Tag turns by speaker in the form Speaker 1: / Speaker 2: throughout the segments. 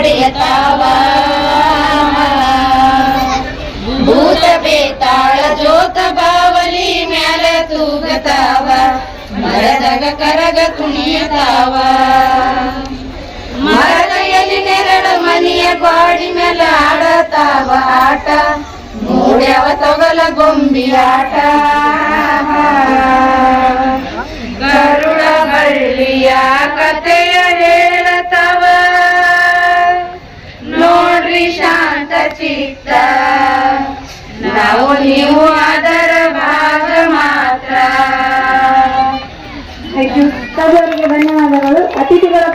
Speaker 1: ಪಡೆಯತಾವ ಭೂತ ಬೇತಾಳ ಜೋತ ಬಾವಲಿ ಮ್ಯಾಲ ತೂಗತಾವ. ಮರದಗ ಕರಗ ಕುಣಿಯತಾವ. ಮರದ ಎಲಿ ನೆರಡ ಮನಿಯ ಗಾಡಿ ಮೇಲೆ ಆಡತಾವ ಆಟ. ಮೂಡ್ಯವ ತೊಗಲ ಗೊಂಬಿ ಆಟ.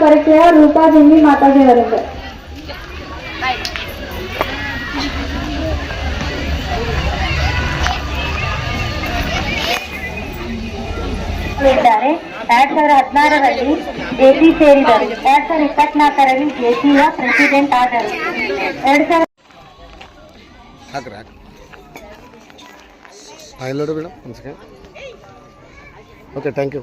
Speaker 2: ಪರಿಚಯ ರೂಪಾದೇವಿ ಮಾತಾಜಿಯವರಿಂದ ಇದ್ದಾರೆ ಎರಡ್ ಸಾವಿರದ ಹದಿನಾರರಲ್ಲಿ ಜೆಸಿ ಸೇರಿದರು. ಎರಡ್ ಸಾವಿರದ ಇಪ್ಪತ್ನಾಲ್ಕರಲ್ಲಿ ಜೆಸಿಯ ಪ್ರೆಸಿಡೆಂಟ್ ಆದರು. ಎರಡ್ ಸಾವಿರದ
Speaker 3: ಹಾಕ್ರಿ ಹಾಕಿ ಮೇಡಮ್ ಒಂದು ಸೆಕೆಂಡ್ ಓಕೆ ಥ್ಯಾಂಕ್ ಯು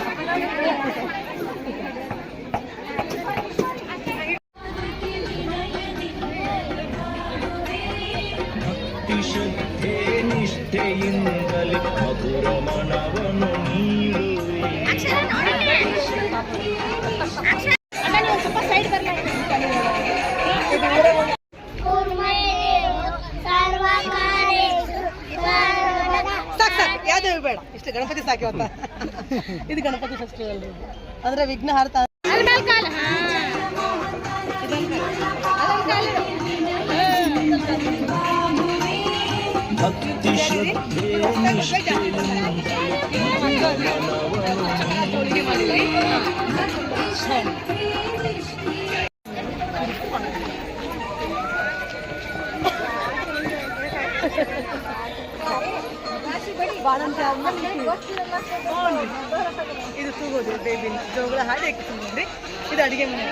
Speaker 4: ಇಷ್ಟು ಗಣಪತಿ ಸಾಕಿ ಹೊತ್ತ ಇದು ಗಣಪತಿ ಫೆಸ್ಟಿವಲ್ ಅಂದ್ರೆ ವಿಘ್ನ ಹಾರ್ತಾ
Speaker 5: ಭಕ್ತಿ ಶ್ರದ್ಧೆ
Speaker 4: ಬಾಣಂತಿ ಆದ್ಮೇಲೆ ಇದು ತೂಗೋದು ಬೇಬಿ ಜೋಗಳ ಹಾಡಿ ಅಕ್ಕಿ ತುಂಬ್ರಿ ಇದು ಅಡಿಗೆ ಮನೆ.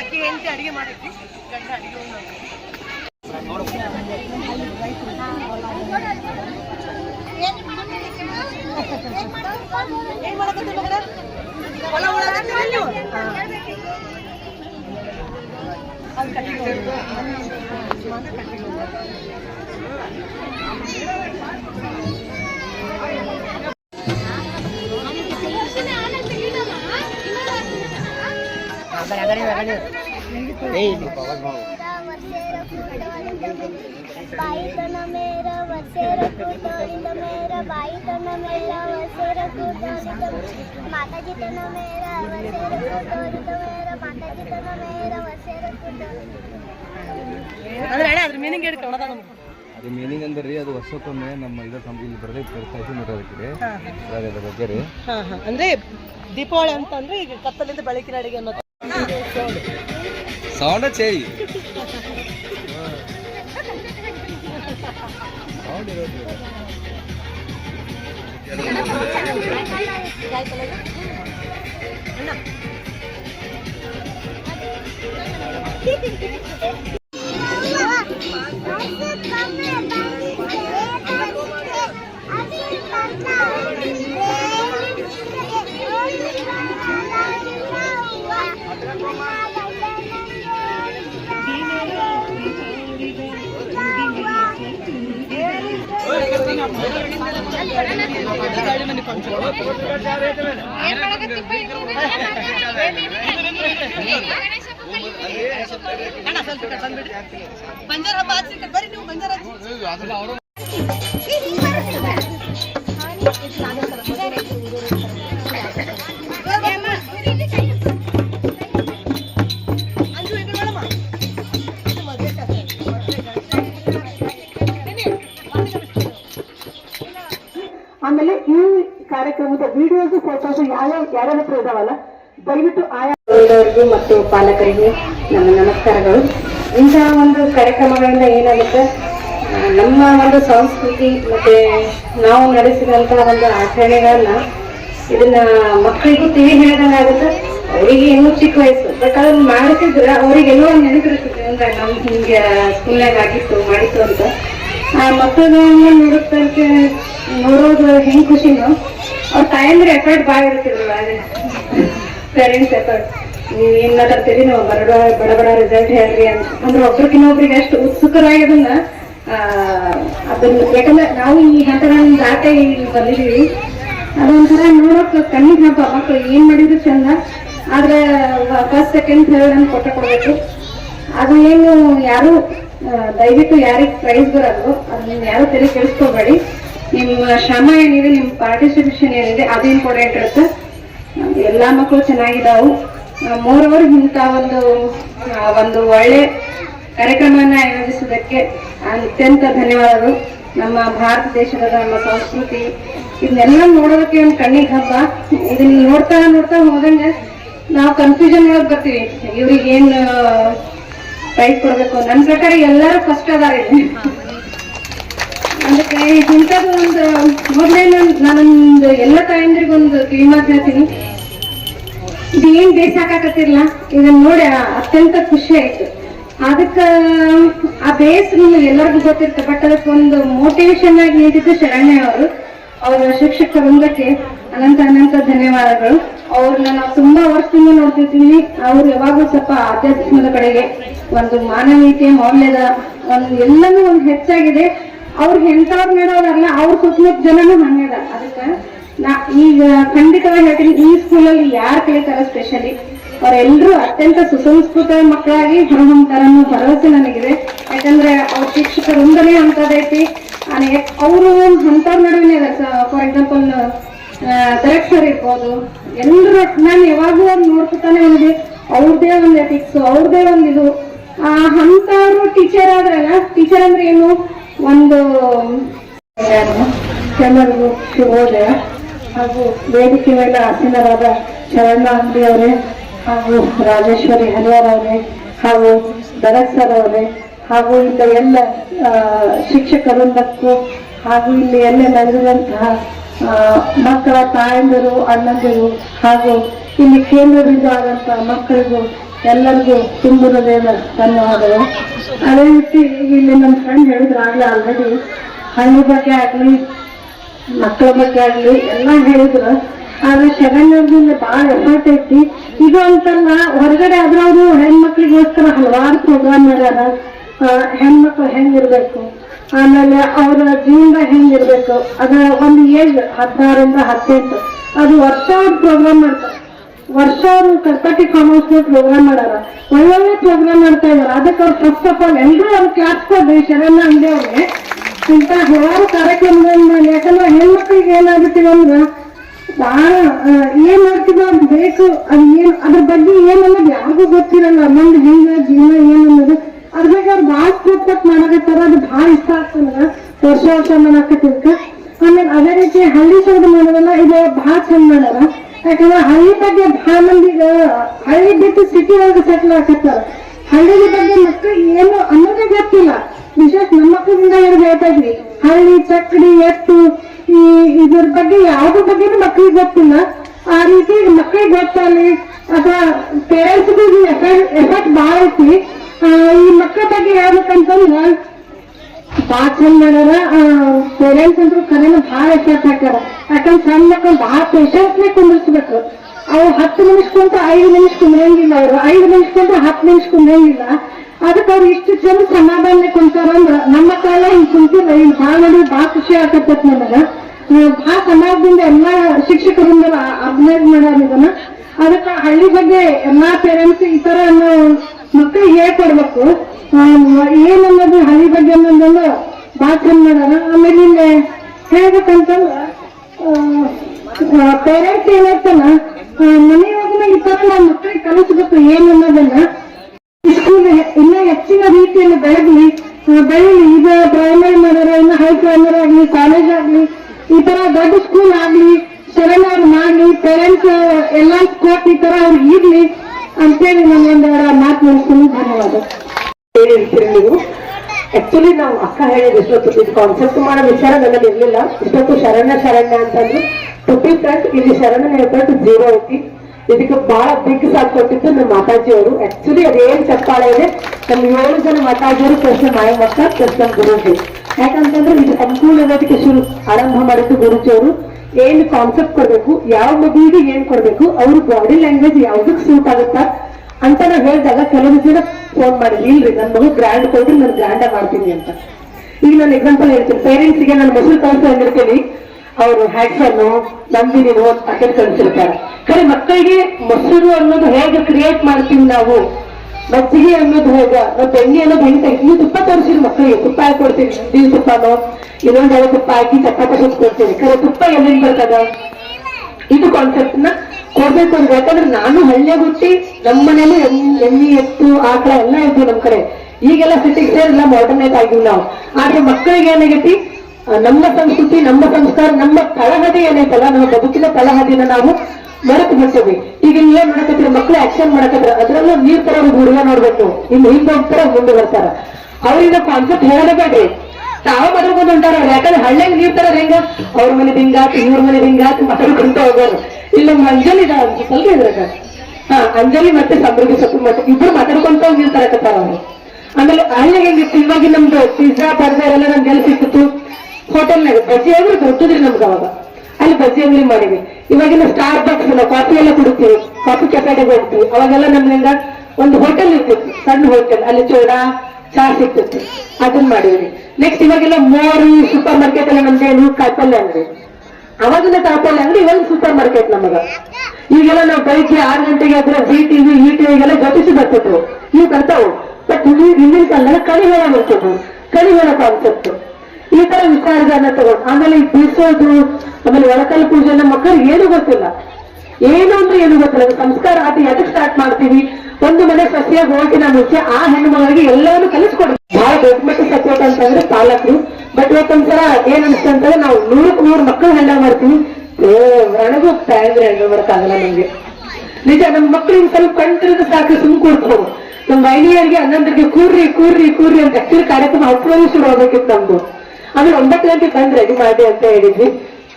Speaker 4: ಅಕ್ಕಿ ಹೆಂಡತಿ ಅಡಿಗೆ ಮಾಡಿದ್ವಿ ಗಂಡ ಅಡಿಗೆ. ಏನ್ ಮಾಡಕತ್ತಿ ಮಗನ ಹೊಲ ಉಳಾಗತ್ತೀರಿ ನೀವು ಅದು ಕಟ್ಟಿಗೆ ಹೋಗೋದು. ಯಜಮಾನ ಕಟ್ಟಿಗೆ ಹೋಗೋದು.
Speaker 6: ಬಾಯಿತನ ಮೇರ ವಸೇರ ಕೂತೋರಿದ ಮೇರ ಬಾಯಿತನ ಮೇರ ವಸೇರ ಕೂತೋರಿದ ಮಾತಾಜಿ ತನ ಮೇರ ವಸೇರ ಕೂತೋರಿದ ಮೇರ ಮಾತಾಜಿ ತನ ಮೇರ ವಸೇರ ಕೂತೋರಿದ
Speaker 4: ಅಂದ್ರೆ ಅಣ್ಣ ಅದ್ರ ಮೀನಿಂಗ್ ಹೇಳಿ ಕನ್ನಡ ನಮ್ಗೆ
Speaker 7: ಅದು ಮೀನಿಂಗ್ ಅಂದ್ರೆ ರೀ ಅದು ವರ್ಷಕ್ಕೊಮ್ಮೆ ನಮ್ಮ ಇದರ ಕಂಪ್ನಿ ಇಲ್ಲಿ ಬರದೇ ತಹಸೀಲ್ ನೋಡೋದಕ್ಕೆ ಅದ್ರ ಬಗ್ಗೆ ರೀ.
Speaker 4: ಹಾ ಹಾ. ಅಂದ್ರೆ ದೀಪಾವಳಿ ಅಂತಂದ್ರೆ ಈಗ ಕತ್ತಲಿಂದ ಬೆಳಕಿನ ಅಡಿಗೆ ಅನ್ನೋದು
Speaker 7: ಸೌಂಡ ಚೇರಿ.
Speaker 4: ಅಣ್ಣ ಸ್ವಲ್ಪ ಈ ಬಂಜಾರ ಹಬ್ಬ ಆಚೆ ಈ ಕಡೆ ಬರ್ರಿ ನೀವು ಬಂಜಾರ
Speaker 2: ವಿಡಿಯೋಸ್ ಫೋಟೋಸ್ ಯಾವ ಯಾರ ಹತ್ರ ಇದಾವಲ್ಲ? ದಯವಿಟ್ಟು ಆಯಾ ಮತ್ತು ಪಾಲಕರಿಗೆ ನಮ್ಮ ನಮಸ್ಕಾರಗಳು. ಇಂತಹ ಒಂದು ಕಾರ್ಯಕ್ರಮಗಳಿಂದ ಏನಾಗುತ್ತೆ? ನಮ್ಮ ಒಂದು ಸಂಸ್ಕೃತಿ ಮತ್ತೆ ನಾವು ನಡೆಸಿದಂತಹ ಒಂದು ಆಚರಣೆಗಳನ್ನ ಇದನ್ನ ಮಕ್ಕಳಿಗೂ ತಿಳಿ ಹೇಳಿದಂಗಾಗುತ್ತೆ ಅವರಿಗೆ ಇನ್ನೂ ಚಿಕ್ಕ ವಯಸ್ಸು. ಬಟ್ ಅದನ್ನ ಮಾಡ್ತಿದ್ರೆ, ಅವ್ರಿಗೆ ಎಲ್ಲೋ ಒಂದು ನೆನಪಿರ್ತದೆ ಅಂದ್ರೆ ನಮ್ಗೆ ಹಿಂಗೆ ಸ್ಕೂಲ್ನಾಗ ಆಗಿತ್ತು, ಮಾಡಿತ್ತು ಅಂತ. ಆ ಮಕ್ಕಳನ್ನ ನೋಡುತ್ತಂತೆ ನೋಡೋದು ಹೆಂಗ್ ಖುಷಿನೋ? ಅವ್ರ ತಾಯಂದ್ರೆ ಎಫರ್ಟ್ ಭಾಳ ಇರ್ತಿದ್ರು ಅದೇ ಪೇರೆಂಟ್ಸ್ ಎಫರ್ಟ್ ನೀವು ಏನ್ ಮಾತಾಡ್ತೀರಿ, ನಾವು ಬಡ ಬಡ ಬಡ ರಿಸಲ್ಟ್ ಹೇಳ್ರಿ ಅಂತ. ಅಂದ್ರೆ ಒಬ್ರಿಗಿನ್ನ ಒಬ್ರಿಗೆ ಅಷ್ಟು ಉತ್ಸುಕರಾಗಿ ಅದನ್ನ ಅದನ್ನ, ಯಾಕಂದ್ರೆ ನಾವು ಈ ಹಂತಗಳನ್ನ ದಾಟೆ ಇಲ್ಲಿ ಬಂದಿದೀವಿ. ಅದೊಂಥರ ನೋಡೋಕ್ ಕಣ್ಣಿಗೆ ಹಬ್ಬ ಮಕ್ಕಳು ಏನ್ ಮಾಡಿದ್ರು ಚಂದ. ಆದ್ರೆ ಫಸ್ಟ್ ಸೆಕೆಂಡ್ ಥರ್ಡ್ ಅಂತ ಕೊಟ್ಟ ಕೊಡ್ಬೇಕು. ಅದು ಏನು ಯಾರು ದಯವಿಟ್ಟು ಯಾರಿಗೆ ಪ್ರೈಸ್ ಬರೋದು ಅದನ್ನ ಯಾರು ತಲೆ ಕೆಡಿಸ್ಕೋಬೇಡಿ. ನಿಮ್ಮ ಶ್ರಮ ಏನಿದೆ, ನಿಮ್ಮ ಪಾರ್ಟಿಸಿಪೇಷನ್ ಏನಿದೆ, ಅದು ಇಂಪಾರ್ಟೆಂಟ್ ಇರುತ್ತೆ. ಎಲ್ಲ ಮಕ್ಕಳು ಚೆನ್ನಾಗಿದ್ದಾವು ಮೋರ್ ಓವರ್ ಇಂಥ ಒಂದು ಒಂದು ಒಳ್ಳೆ ಕಾರ್ಯಕ್ರಮವನ್ನ ಆಯೋಜಿಸೋದಕ್ಕೆ ಅತ್ಯಂತ ಧನ್ಯವಾದಗಳು. ನಮ್ಮ ಭಾರತ ದೇಶದ ನಮ್ಮ ಸಂಸ್ಕೃತಿ, ಇದನ್ನೆಲ್ಲ ನೋಡೋದಕ್ಕೆ ಒಂದು ಕಣ್ಣಿಗೆ ಹಬ್ಬ. ಇದನ್ನ ನೋಡ್ತಾ ನೋಡ್ತಾ ಹೋದಂಗೆ ನಾವು ಕನ್ಫ್ಯೂಷನ್ ಒಳಗೆ ಬರ್ತೀವಿ. ಇವ್ರಿಗೆ ಏನ್ ಪ್ರೈಸ್ ಕೊಡ್ಬೇಕು. ನನ್ನ ಪ್ರಕಾರ ಎಲ್ಲರೂ ಫಸ್ಟ್ ಅದಾರೆ. ಅದಕ್ಕೆ ಇಂಥದ್ದು ಒಂದು ಮೊದಲೇ ನಾನೊಂದು ಎಲ್ಲ ತಾಯಂದ್ರಿಗೊಂದು ಕಿವಿ ಹೇಳ್ತೀನಿ ಇದು ಏನ್ ಬೇಸ್ ಹಾಕಾಕತ್ತಿರ್ಲ ಇದನ್ನ ನೋಡಿ ಅತ್ಯಂತ ಖುಷಿ ಆಯ್ತು. ಅದಕ್ಕ ಆ ಬೇಸ್ ಎಲ್ಲರಿಗೂ ಗೊತ್ತಿರುತ್ತೆ ಬಟ್ ಅದಕ್ಕೆ ಒಂದು ಮೋಟಿವೇಶನ್ ಆಗಿ ನಿಂತಿದ್ದು ಶರಣ್ಯ ಅವರು. ಅವರ ಶಿಕ್ಷಕ ವೃಂದಕ್ಕೆ ಅನಂತ ಅನಂತ ಧನ್ಯವಾದಗಳು. ಅವ್ರನ್ನ ನಾವು ತುಂಬಾ ವರ್ಷದಿಂದ ನೋಡ್ತಿರ್ತೀವಿ ಅವ್ರು ಯಾವಾಗಲೂ ಸ್ವಲ್ಪ ಆಧ್ಯಾತ್ಮದ ಕಡೆಗೆ ಒಂದು ಮಾನವೀಯತೆ, ಮೌಲ್ಯದ ಒಂದು ಎಲ್ಲನೂ ಒಂದು ಹೆಚ್ಚಾಗಿದೆ. ಅವ್ರಿಗೆ ಎಂತವ್ರು ನೀಡೋದಲ್ಲ ಅವ್ರ ಸುತ್ತಮುತ್ತ ಜನನು ಹಂಗದ ಅದಕ್ಕೆ ನಾ ಈಗ ಖಂಡಿತವಾಗಿ ಹೇಳ್ತೀನಿ, ಈ ಸ್ಕೂಲಲ್ಲಿ ಯಾರು ಕಲಿತಾರ ಸ್ಪೆಷಲಿ ಅವರೆಲ್ಲರೂ ಅತ್ಯಂತ ಸುಸಂಸ್ಕೃತ ಮಕ್ಕಳಾಗಿ ಹೊರಹೊಮ್ತಾರ ಅನ್ನೋ ಭರವಸೆ ನನಗಿದೆ. ಯಾಕಂದ್ರೆ ಅವ್ರ ಶಿಕ್ಷಕರ ಒಂದನೇ ಅಂತದೈತಿ ಅವರು ಅಂತವ್ರ ನಡುವೆ ಫಾರ್ ಎಕ್ಸಾಂಪಲ್ ದರಕ್ ಸರ್ ಇರ್ಬೋದು. ಎಲ್ಲರೂ ನಾನು ಯಾವಾಗಲೂ ಅವ್ರು ನೋಡ್ಕೊತಾನೆ ಬಂದಿದೆ ಅವ್ರದ್ದೇ ಒಂದು ಎಥಿಕ್ಸ್ ಅವ್ರದ್ದೇ ಒಂದು ಇದು. ಅಂತವ್ರು ಟೀಚರ್ ಆದ್ರಲ್ಲ ಟೀಚರ್ ಅಂದ್ರೆ ಏನು? ಒಂದು ಎಲ್ಲರಿಗೂ ಶುಭೋದಯ ಹಾಗೂ ವೇದಿಕೆ ಮೇಲೆ ಆಸೀನರಾದ ಶರಣ ಅಂಗಡಿ ಅವರೇ ಹಾಗೂ ರಾಜೇಶ್ವರಿ ಹರಿಹರ ಅವರೇ ಹಾಗೂ ದರಕ್ ಸರ್ ಅವರೇ ಹಾಗೂ ಇಲ್ಲ ಎಲ್ಲ ಆ, ಶಿಕ್ಷಕ ಹಾಗೂ ಇಲ್ಲಿ ಎಲ್ಲ ನಡೆದಿರುವಂತಹ ಮಕ್ಕಳ ತಾಯಂದಿರು, ಅಣ್ಣಂದಿರು ಹಾಗೂ ಇಲ್ಲಿ ಕೇಂದ್ರದಿಂದ ಆದಂಥ ಮಕ್ಕಳಿಗೂ ಎಲ್ಲರಿಗೂ ತುಂಬ ಧನ್ಯವಾದಗಳು. ಅದೇ ರೀತಿ ಇಲ್ಲಿ ನಮ್ಮ ಫ್ರೆಂಡ್ ಹೇಳಿದ್ರು ಆಗ್ಲೇ ಆಲ್ರೆಡಿ ಹಳ್ಳಿ ಬಗ್ಗೆ ಆಗ್ಲಿ, ಮಕ್ಕಳ ಬಗ್ಗೆ ಆಗ್ಲಿ ಎಲ್ಲ ಹೇಳಿದ್ರು. ಆದ್ರೆ ಶರಣ್ಯವ್ರಿಂದ ಬಹಳ ಎಫರ್ಟ್ ಐತಿ. ಇದು ಅಂತಲ್ಲ ಹೊರಗಡೆ ಆದ್ರೆ ಅವರು ಹೆಣ್ಮಕ್ಳಿಗೋಸ್ಕರ ಹಲವಾರು ಪ್ರೋಗ್ರಾಮ್ ಮಾಡ್ಯಾರ. ಹೆಣ್ಮಕ್ಳು ಹೆಂಗಿರ್ಬೇಕು? ಆಮೇಲೆ ಅವರ ಜೀವನ ಹೆಂಗಿರ್ಬೇಕು? ಅದು ಒಂದು ಏಜ್ ಹದಿನಾರರಿಂದ ಹದಿನೆಂಟು. ಅದು ವರ್ಷ ಅವ್ರು ಪ್ರೋಗ್ರಾಮ್ ಮಾಡ್ತಾರೆ. ವರ್ಷ ಅವರು ಕರ್ಕಟಿ ಕಾಮರ್ಸ್ ಪ್ರೋಗ್ರಾಮ್ ಮಾಡಾರ ಒಳ್ಳೊಳ್ಳೆ ಪ್ರೋಗ್ರಾಮ್ ಮಾಡ್ತಾ ಇದಾರೆ. ಅದಕ್ಕೆ ಅವ್ರು ಫಸ್ಟ್ ಆಫ್ ಆಲ್ ಎಲ್ಲರೂ ಅವ್ರು ಕ್ಲಾಸ್ ಕೊಡ್ರಿ ಅಂದೇ ಅವ್ರಿಗೆ ಇಂಥ ಹಲವಾರು ಕಾರ್ಯಕ್ರಮಗಳಿಂದ ಯಾಕಂದ್ರೆ ಹೆಣ್ಮಕ್ಳಿಗೆ ಏನಾಗುತ್ತೆ ಅಂದ್ರೆ ಬಹಳ ಏನ್ ಮಾಡ್ತಿದ್ವು ಅದು ಬೇಕು, ಅದು ಏನ್, ಅದ್ರ ಬಗ್ಗೆ ಏನನ್ನೋದು ಯಾರಿಗೂ ಗೊತ್ತಿರಲ್ಲ. ನಮ್ದು ಹೆಂಗ, ಜೀವನ ಏನು ಅನ್ನೋದು ಅದ್ರ ಬಗ್ಗೆ ಅವ್ರು ಭಾಳ ಮಾಡಕತ್ತಾರ, ಅದು ಭಾಳ ಇಷ್ಟ ಆಗ್ತದ ವರ್ಷ ವರ್ಷ ಮಾಡಾಕತ್ತಿದ್ಕ ಆಮೇಲೆ ಅದೇ ರೀತಿ ಹಳ್ಳಿ ಸೈಡ್ ಮಾಡೋದಲ್ಲ ಇದು ಭಾಳ ಚಂದ ಮಾಡ್ಯಾರ. ಯಾಕಂದ್ರೆ ಹಳ್ಳಿ ಬಗ್ಗೆ ಭಾಳ ಮಂದಿಗ ಹಳ್ಳಿ ಬಿಟ್ಟು ಸಿಟಿ ಒಳಗೆ ಸೆಟ್ಲ್ ಆಕತ್ತಾರ ಹಳ್ಳಿ ಬಗ್ಗೆ ಮಕ್ಕಳಿಗೆ ಏನು ಅನ್ನೋದೇ ಗೊತ್ತಿಲ್ಲ. ವಿಶೇಷ ನಮ್ಮ ಮಕ್ಕಳಿಂದ ಇವ್ರು ಹೇಳ್ತಾ ಇದ್ವಿ? ಹಳ್ಳಿ, ಚಕ್ಕಡಿ, ಎತ್ತು, ಈ ಇದ್ರ ಬಗ್ಗೆ ಯಾವ್ದ್ರ ಬಗ್ಗೆನೂ ಮಕ್ಕಳಿಗೆ ಗೊತ್ತಿಲ್ಲ. ಆ ರೀತಿ ಮಕ್ಕಳಿಗೆ ಗೊತ್ತಾಗಲಿ ಅಥವಾ ಪೇರೆಂಟ್ಸ್ಗೂ ಎಫೆಕ್ಟ್ ಎಫೆಕ್ಟ್ ಭಾಳ ಐತಿ. ಈ ಮಕ್ಕಳ ಬಗ್ಗೆ ಹೇಳ್ಬೇಕಂತಂದ್ರ ಚಂದ ಮಾಡ್ಯಾರ ಪೇರೆಂಟ್ಸ್ ಅಂತೂ ಕರೆನ ಭಾಳ ಎಫರ್ಟ್ ಹಾಕ್ಯಾರ ಯಾಕಂದ್ರೆ ಸಣ್ಣ ಮಕ್ಕಳು ಭಾಳ ಪೇಷನ್ಸ್ನೇ ಕುಂದಿರ್ಸ್ಬೇಕು. ಅವು ಹತ್ತು ನಿಮಿಷಕ್ಕಂತ ಐದು ನಿಮಿಷ ಕುಂದ್ರಂಗಿಲ್ಲ ಅವರು. ಐದು ನಿಮಿಷಕ್ಕಂತ ಹತ್ತು ನಿಮಿಷ ಕುಂದ್ರಂಗಿಲ್ಲ ಅದಕ್ಕೆ ಅವ್ರು ಇಷ್ಟು ಜನ ಸಮಾಧಾನ ಕುಂತಾರಂದ್ರ ನಮ್ಮ ಕಾಲ ಹಿಂಗ್ ಕುಂತಿಲ್ಲ. ಇಲ್ಲಿ ಭಾಳ ನೋಡಿ ಭಾಳ ಖುಷಿ ಆಗತ್ತೈತಿ ನಮಗ. ಭಾಳ ಸಮಾಜದಿಂದ ಎಲ್ಲಾ ಶಿಕ್ಷಕರಿಂದ ಅಬ್ಸರ್ವ್ ಮಾಡ್ಯಾರ ಇದನ್ನ ಅದಕ್ಕೆ ಹಳ್ಳಿ ಬಗ್ಗೆ ಎಲ್ಲಾ ಪೇರೆಂಟ್ಸ್ ಈ ತರ ಮಕ್ಕಳಿಗೆ ಹೇಳ್ಕೊಡ್ಬೇಕು. ಏನನ್ನೋದು ಹಳ್ಳಿ ಬಗ್ಗೆ ಅನ್ನೋದೊಂದು ಬಾತ್ರೂಮ್ ಮಾಡೋಣ. ಆಮೇಲೆ ಇಲ್ಲಿ ಹೇಳ್ಬೇಕಂತಂದ್ರೆ ಪೇರೆಂಟ್ಸ್ ಏನಾಗ್ತಾನ ಮನೆಯೊಳಗನ ಇಪ್ಪತ್ತು ನಾವು ಮಕ್ಕಳಿಗೆ ಕಲಿಸ್ಬೇಕು ಏನು ಅನ್ನೋದನ್ನ ಸ್ಕೂಲ್ ಇನ್ನ ಹೆಚ್ಚಿನ ರೀತಿಯಲ್ಲಿ ಬೆಳಗ್ಲಿ ಈಗ ಇದು ಪ್ರೈಮರಿ ಮಾಡೋರು ಇನ್ನು ಹೈ ಪ್ರೈಮರಿ ಆಗ್ಲಿ ಕಾಲೇಜ್ ಆಗ್ಲಿ ಈ ತರ ದೊಡ್ಡ ಸ್ಕೂಲ್ ಆಗ್ಲಿ ಶರಣ ಅವ್ರು ಮಾಡ್ಲಿ ಪೇರೆಂಟ್ಸ್ ಎಲ್ಲ ಸ್ಕೋಪ್ ಈ ತರ ಅವ್ರಿಗೆ ಇರ್ಲಿ ಅಂತೇಳಿ ನಾನು ಒಂದೆರಡು ಮಾತು ಮುಗಿಸ್ತೀನಿ ಧನ್ಯವಾದ.
Speaker 8: ಹೇಳಿರ್ತೀರಿ ನೀವು? ಆಕ್ಚುಲಿ ನಾವು ಅಕ್ಕ ಹೇಳಿದ ಇಷ್ಟೊತ್ತು ಇದು ಕಾನ್ಸೆಪ್ಟ್ ಮಾಡೋ ವಿಚಾರ ನನಗೆ ಇರಲಿಲ್ಲ. ಇಷ್ಟೊತ್ತು ಶರಣ್ಯ ಶರಣ್ಯ ಅಂತಂದ್ರು. ಟು ಬಿ ಇಲ್ಲಿ ಶರಣ ಹೇಳ್ಬಿಟ್ಟು ಜೀರೋ ಐತಿ ಇದಕ್ಕೆ ಬಹಳ ಬಿಗ್ ಸಾಥ್ ಕೊಟ್ಟಿದ್ದು ನಮ್ಮ ಮಾತಾಜಿ ಅವರು. ಆಕ್ಚುಲಿ ಅದೇನ್ ಚಪ್ಪಾಳೆ ಇದೆ. ನಮ್ಮ ಏಳು ಜನ ಮಾತಾಜಿಯವರು ಕೃಷ್ಣ ಮಾಯ ಮಕ್ಕ ಕೃಷ್ಣ ಗುರುಜಿ. ಯಾಕಂತಂದ್ರೆ ಇದು ಸಂಪೂರ್ಣವಾಗಿ ಶುರು ಆರಂಭ ಮಾಡಿದ್ದು ಗುರುಜಿಯವರು ಏನ್ ಕಾನ್ಸೆಪ್ಟ್ ಕೊಡ್ಬೇಕು, ಯಾವ ಮಗುವಿಗೆ ಏನ್ ಕೊಡ್ಬೇಕು, ಅವ್ರ ಬಾಡಿ ಲ್ಯಾಂಗ್ವೇಜ್ ಯಾವ್ದಕ್ ಸೂಟ್ ಆಗುತ್ತಾ ಅಂತ ನಾವು ಹೇಳಿದಾಗ ಕೆಲವೊಂದು ಜನ ಫೋನ್ ಮಾಡಿದ್ವಿ ಇಲ್ರಿ ನನ್ನ ಮಗು ಗ್ರ್ಯಾಂಡ್ ಕೊಡ್ರಿ, ನಾನು ಗ್ರ್ಯಾಂಡ್ ಮಾಡ್ತೀನಿ ಅಂತ. ಈಗ ನಾನು ಎಕ್ಸಾಂಪಲ್ ಹೇಳ್ತೀನಿ. ಪೇರೆಂಟ್ಸ್ಗೆ ನಾನು ಮೊಸರು ಕಳ್ಸಿರ್ತೀನಿ ಅವರು ಹ್ಯಾಟ್ಸನ್ನು ನಂದಿನಿನು ಪ್ಯಾಕೆಟ್ ಕಳಿಸಿರ್ತಾರೆ ಕರೆ ಮಕ್ಕಳಿಗೆ ಮೊಸರು ಅನ್ನೋದು ಹೇಗೆ ಕ್ರಿಯೇಟ್ ಮಾಡ್ತೀವಿ ನಾವು? ಮಜ್ಜಿಗೆ ಅನ್ನೋದು ಹೇಗ? ನಾವು ಬೆಣ್ಣೆ ಅನ್ನೋದು ಹೆಂಗ್ ನೀವು ತುಪ್ಪ ತೋರಿಸಿರಿ ಮಕ್ಕಳಿಗೆ ತುಪ್ಪ ಹಾಕಿ ಕೊಡ್ತೀವಿ ತುಪ್ಪ ತುಪ್ಪನೋ? ಇನ್ನೊಂದ್ ಯಾವ ತುಪ್ಪ ಹಾಕಿ ಸುಟ್ಟು ಕೊಡ್ತೀವಿ ಖರೆ, ತುಪ್ಪ ಎಲ್ಲಿಂದ ಬರ್ತದ? ಇದು ಕಾನ್ಸೆಪ್ಟ್ನ ಕೊಡ್ಬೇಕು ಅಂದ್ರೆ ಯಾಕಂದ್ರೆ ನಾನು ಹಳ್ಳಿಯ ಹುಟ್ಟಿ ನಮ್ಮ ಮನೇಲಿ ಎಣ್ಣೆ ಎತ್ತು, ಆಕಳ ಎಲ್ಲ ಇದ್ವು ನಮ್ ಕಡೆ. ಈಗೆಲ್ಲ ಸಿಟಿಗೆ ಸೇರಿಲ್ಲ ಮಾಡರ್ನೈಸ್ ಆಗಿವಿ ನಾವು. ಆದ್ರೆ ಮಕ್ಕಳಿಗೆ ಏನಾಗೈತಿ ನಮ್ಮ ಸಂಸ್ಕೃತಿ, ನಮ್ಮ ಸಂಸ್ಕಾರ, ನಮ್ಮ ತಳಹದಿ ಏನೈತಲ್ಲ ನಮ್ಮ ಬದುಕಿನ ತಳಹದಿನ ನಾವು ಮರೆತು ಬಿಡ್ತೀವಿ ಈಗ ಇಲ್ಲಿ ಏನ್ ಮಾಡಕತ್ತಿರ? ಮಕ್ಳು ಆಕ್ಷನ್ ಮಾಡಕತ್ರ ಅದ್ರಲ್ಲೂ ನೀರ್ ತರ ಹುಡುಗ ನೋಡ್ಬೇಕು. ಇನ್ನು ಹಿಂದೆ ಹೋಗ್ತಾರ ಮುಂದೆ ಬರ್ತಾರ. ಅವ್ರಿಂದ ಕಾನ್ಸೆಪ್ಟ್ ಹೇಳಬೇಡ್ರಿ ತಾವ ಮಾತಾಡ್ಕೊಂಡು ಹೊಂಟಾರ ಯಾಕಂದ್ರೆ ಹಳ್ಳಿಯಾಗ ನೀರ್ ತರ ಹೆಂಗ? ಅವ್ರ ಮನೆ ಹಿಂಗಾತ್ ಇವ್ರ ಮನೆ ಹಿಂಗಾತ್ ಮಾತಾಡ್ಕೊಂತ ಹೋಗೋರು. ಇಲ್ಲ ಅಂಜಲಿ ಇದ ಸ್ವಲ್ಪ ಇದ್ರಾಗ. ಹಾ, ಅಂಜಲಿ ಮತ್ತೆ ಸಮೃದ್ಧಿ ಸೊಪ್ಪು ಮತ್ತೆ ಇಬ್ರು ಮಾತಾಡ್ಕೊಂತ ನೀರ್ ತರಕತ್ತಾರ ಅವ್ರು. ಆಮೇಲೆ ಹಳ್ಳಿಗೆ ಹೆಂಗಿತ್ತು ಇವಾಗ ನಮ್ದು ಪಿಜ್ಜಾ ಬರ್ಗರ್ ಎಲ್ಲ ನಮ್ಗೆ ಎಲ್ಲಿ ಸಿಕ್ಕಿತ್ತು? ಹೋಟೆಲ್ನಾಗ ಬಜ್ಜಿ ಅಂದ್ರೆ ದೊಡ್ಡದ್ರಿ ನಮ್ಗೆ ಅವಾಗ. ಅಲ್ಲಿ ಬಜ್ಜಿ ಅಂಗಡಿ ಮಾಡಿವಿ. ಇವಾಗಿನ ಸ್ಟಾರ್ ಬಾಕ್ಸ್ ಎಲ್ಲ ಕಾಫಿ ಎಲ್ಲ ಕುಡಿತೀವಿ. ಕಾಫಿ ಕೆಫೆಗೆ ಹೋಗ್ತೀವಿ. ಅವಾಗೆಲ್ಲ ನಮ್ಗೆ ಒಂದು ಹೋಟೆಲ್ ಇರ್ತಿತ್ತು, ಸಣ್ಣ ಹೋಟೆಲ್ ಅಲ್ಲಿ ಚೂಡ, ಚಾ ಸಿಕ್ತಿತ್ತು ಅದನ್ನ ಮಾಡಿದ್ವಿ. ನೆಕ್ಸ್ಟ್ ಇವಾಗೆಲ್ಲ ಮೋರಿ ಸೂಪರ್ ಮಾರ್ಕೆಟ್ ಎಲ್ಲ ನಮ್ದೇನು ಕಾಯಿಪಲ್ಯ ಅಂಗಡಿ ಅವಾಗಿನ ಕಾಯಿಪಲ್ಯ ಅಂದ್ರೆ ಇವಾಗ ಸೂಪರ್ ಮಾರ್ಕೆಟ್ ನಮಗ. ಈಗೆಲ್ಲ ನಾವು ಬೆಳಿಗ್ಗೆ ಆರು ಗಂಟೆಗೆ ಆದ್ರೆ ಜಿ ಟಿವಿ ಈ ಟಿವಿಗೆಲ್ಲ ಜೊತೆಸಿ ಬರ್ತಿತ್ತು ಇವು ಬರ್ತಾವು. ಬಟ್ ಹಿಂದಿನ ಕಾಲ ಕಳಿಗಳ ಕಳಿ ಕಳಿಗಳ ಕಾನ್ಸೆಪ್ಟ್ ಈ ತರ ವಿಚಾರಗಳನ್ನ ತಗೊಂಡು ಆಮೇಲೆ ಈ ಬೀಸೋದು ಆಮೇಲೆ ಒಳಕಲ್ ಪೂಜೆ ನಮ್ಮ ಮಕ್ಕಳಿಗೆ ಏನು ಗೊತ್ತಿಲ್ಲ. ಏನು ಅಂದ್ರೆ ಏನು ಗೊತ್ತಿಲ್ಲ. ಸಂಸ್ಕಾರ ಅದು ಅದಕ್ಕೆ ಸ್ಟಾರ್ಟ್ ಮಾಡ್ತೀವಿ? ಒಂದು ಮನೆ ಸಸ್ಯ ಹೋಗಿನ ಮುಂಚೆ ಆ ಹೆಣ್ಣು ಮಗಳಿಗೆ ಎಲ್ಲವನ್ನು ಕಲಿಸ್ಕೊಡ್ತೀವಿ ಬಹಳ ದೊಡ್ಡ ಮಟ್ಟ ಸಪೋರ್ಟ್ ಅಂತಂದ್ರೆ ಪಾಲಕರು. ಬಟ್ ಇವತ್ತೊಂದ್ಸಲ ಏನ್ ಅಂತಂದ್ರೆ ನಾವು ನೂರಕ್ ನೂರು ಮಕ್ಕಳು ಹೆಂಡ ಮಾಡ್ತೀವಿ. ನನಗೂ ಅಂದ್ರೆ ಹೆಂಡ ಮಾಡಕ್ಕಾಗಲ್ಲ ನಮ್ಗೆ. ನಿಜ, ನಮ್ ಮಕ್ಕಳಿಗೆ ಸ್ವಲ್ಪ ಕಂಟಿರೋದು ಸಾಕು, ಸುಮ್ ಕೂಡ್ತು ನಮ್ ಮಹಿಳೆಯರಿಗೆ ಹನ್ನೊಂದರಿಗೆ ಕೂರ್ರಿ ಕೂರ್ರಿ ಕೂರ್ರಿ ಅಂತ ಆಕ್ಚುಲಿ ಕಾರ್ಯಕ್ರಮ ಹತ್ತು ಶುರು ಆಗ್ಬೇಕಿತ್ತು ನಮ್ದು. ಆಮೇಲೆ ಒಂಬತ್ತು ಗಂಟೆ ಬಂದ್ ರೆಡಿ ಮಾಡಿ ಅಂತ ಹೇಳಿದ್ವಿ.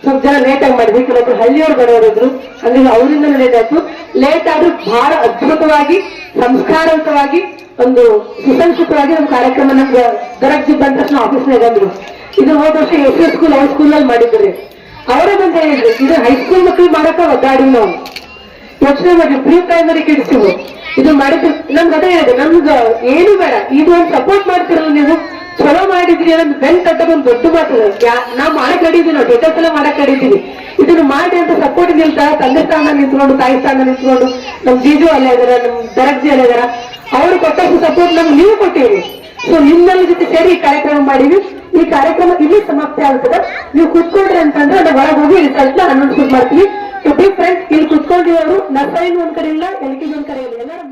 Speaker 8: ಸ್ವಲ್ಪ ಜನ ಲೇಟ್ ಆಗಿ ಮಾಡಿದ್ವಿ. ಕೆಲವೊಬ್ರು ಹಳ್ಳಿಯವ್ರು ಬರೋರಿದ್ರು. ಹಂಗಾಗಿ ಅವರಿಂದ ಲೇಟ್ ಆಯ್ತು ಲೇಟ್ ಆದ್ರೂ ಬಹಳ ಅದ್ಭುತವಾಗಿ ಸಂಸ್ಕಾರವಂತವಾಗಿ ಒಂದು ಸುಸಂಸ್ಕೃತವಾಗಿ ನಮ್ಮ ಕಾರ್ಯಕ್ರಮ ನಮ್ಗೆ ದೊರಕಿ ಬಂದ ತಕ್ಷಣ ಆಫೀಸ್ನಾಗ ಬಂದ್ರು. ಇದು ಹೋದ ವರ್ಷ ಎಸ್ ಎಸ್ ಸ್ಕೂಲ್ ಹೈ ಸ್ಕೂಲ್ನಲ್ಲಿ ಮಾಡಿದ್ರಿ. ಅವರೇ ಬಂದ ಹೇಳಿದ್ರು, ಇದು ಹೈಸ್ಕೂಲ್ ಮಕ್ಕಳು ಮಾಡಕ್ಕ ಒದ್ದಾಡಿ ನಾವು. ಯೋಚನೆ ಮಾಡಿ ಪ್ರೀ ಪ್ರೈಮರಿ ಕಿಡ್ಸ್ ಇದು ಮಾಡಿದ್ರು. ನಮ್ಗೆ ಅದೇ ಹೇಳಿದೆ, ನಮ್ಗೆ ಏನು ಬೇಡ. ಇದು ಒಂದು ಸಪೋರ್ಟ್ ಮಾಡ್ತಿರಲ್ಲ ನೀವು. ಚಲೋ ಮಾಡಿದ್ರಿ ನಮ್ ಬೆನ್ ತಟ್ಟದ ಒಂದು ದೊಡ್ಡ ಮಾತು. ನಾವ್ ಮಾಡಕ್ ನಾವು ದೊಡ್ಡ ಸಲ ಮಾಡಕ್ ಇದನ್ನ ಮಾಡಿ ಅಂತ ಸಪೋರ್ಟ್ ನಿಲ್ತಾ, ತಂದೆ ಸ್ಥಾನ ನಿಂತ್ಕೊಂಡು, ತಾಯಿ ಸ್ಥಾನ ನಿಂತ್ಕೊಂಡು, ನಮ್ ಜೀಜು ಅಲ್ಲೇ ಇದಾರ, ನಮ್ ದರಗ್ಜಿ ಅಲ್ಲೇ ಇದಾರ, ಅವ್ರು ಕೊಟ್ಟಷ್ಟು ಸಪೋರ್ಟ್ ನಮ್ಗೆ ನೀವು ಕೊಟ್ಟಿರಿ. ಸೊ ನಿಮ್ಮೆಲ್ಲ ಜೊತೆ ಸೇರಿ ಈ ಕಾರ್ಯಕ್ರಮ ಮಾಡಿವಿ ಈ ಕಾರ್ಯಕ್ರಮ ಇಲ್ಲಿ ಸಮಾಪ್ತಿ ಆಗ್ತದೆ. ನೀವು ಕುತ್ಕೊಂಡ್ರಿ ಅಂತಂದ್ರೆ ಅದ ಒಳಗೆ ಹೋಗಿ ರಿಸಲ್ಟ್ ಅನೌನ್ಸ್ಮೆಂಟ್ ಮಾಡ್ತೀವಿ. ಟು ಬಿ ಫ್ರೆಂಡ್ಸ್ ಇಲ್ಲಿ ಕುತ್ಕೊಂಡಿರೋರು ನರ್ಸರಿ ಒಂದ್ ಕಡೆ ಇಲ್ಲ, ಎಲ್ ಒಂದ್ ಕಡೆ ಇಲ್ಲ, ಎಲ್ಲರೂ